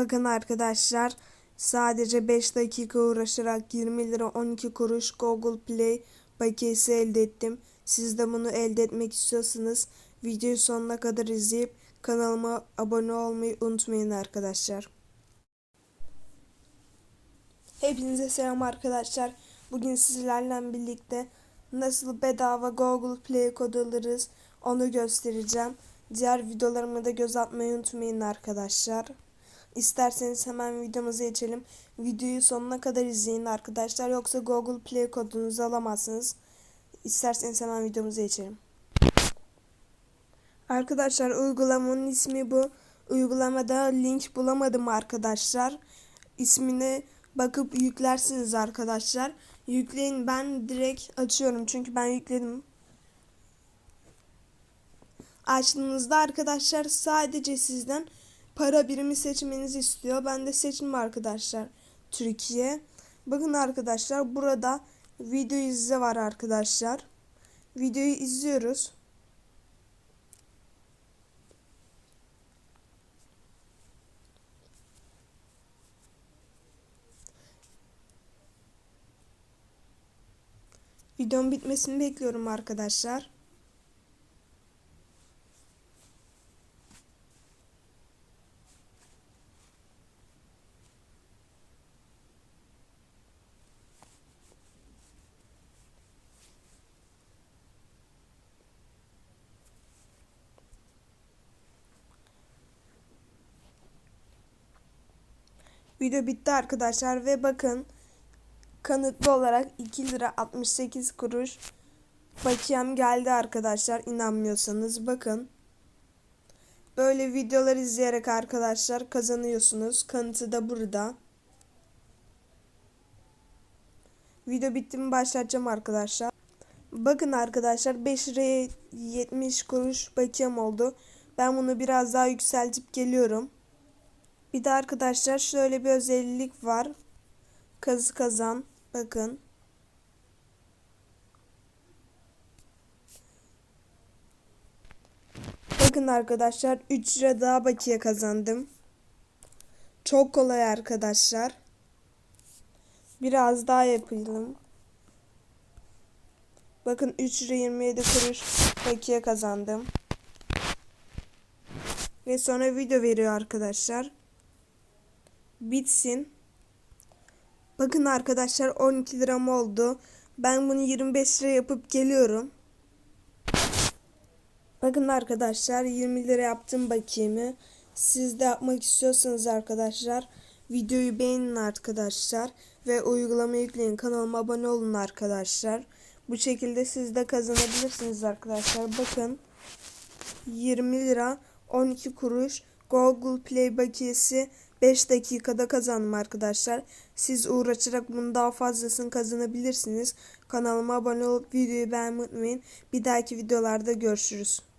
Bakın arkadaşlar sadece 5 dakika uğraşarak 20 lira 12 kuruş Google Play bakiyesi elde ettim. Siz de bunu elde etmek istiyorsanız videoyu sonuna kadar izleyip kanalıma abone olmayı unutmayın arkadaşlar. Hepinize selam arkadaşlar. Bugün sizlerle birlikte nasıl bedava Google Play kod alırız onu göstereceğim. Diğer videolarıma da göz atmayı unutmayın arkadaşlar. İsterseniz hemen videomuza geçelim. Videoyu sonuna kadar izleyin arkadaşlar. Yoksa Google Play kodunuzu alamazsınız. İsterseniz hemen videomuza geçelim. Arkadaşlar uygulamanın ismi bu. Uygulamada link bulamadım arkadaşlar. İsmini bakıp yüklersiniz arkadaşlar. Yükleyin ben direkt açıyorum çünkü ben yükledim. Açtığınızda arkadaşlar sadece sizden para birimi seçmenizi istiyor. Ben de seçim arkadaşlar. Türkiye. Bakın arkadaşlar burada video izle var arkadaşlar. Videoyu izliyoruz. Videonun bitmesini bekliyorum arkadaşlar. Video bitti arkadaşlar ve bakın kanıtlı olarak 2 lira 68 kuruş bakiyem geldi arkadaşlar inanmıyorsanız bakın. Böyle videolar izleyerek arkadaşlar kazanıyorsunuz. Kanıtı da burada. Video bitti mi başlatacağım arkadaşlar. Bakın arkadaşlar 5 liraya 70 kuruş bakiyem oldu. Ben bunu biraz daha yükseltip geliyorum. Bir de arkadaşlar şöyle bir özellik var. Kazı kazan. Bakın. Bakın arkadaşlar 3 lira daha bakiye kazandım. Çok kolay arkadaşlar. Biraz daha yapalım. Bakın 3 lira 27 kuruş bakiye kazandım. Ve sonra video veriyor arkadaşlar. Bitsin. Bakın arkadaşlar 12 liram oldu. Ben bunu 25 lira yapıp geliyorum. Bakın arkadaşlar 20 lira yaptım bakiyemi. Siz de yapmak istiyorsanız arkadaşlar videoyu beğenin arkadaşlar. Ve uygulama yükleyin kanalıma abone olun arkadaşlar. Bu şekilde siz de kazanabilirsiniz arkadaşlar. Bakın 20 lira 12 kuruş Google Play bakiyesi 5 dakikada kazandım arkadaşlar. Siz uğraşarak bunu daha fazlasını kazanabilirsiniz. Kanalıma abone olup videoyu beğenmeyi unutmayın. Bir dahaki videolarda görüşürüz.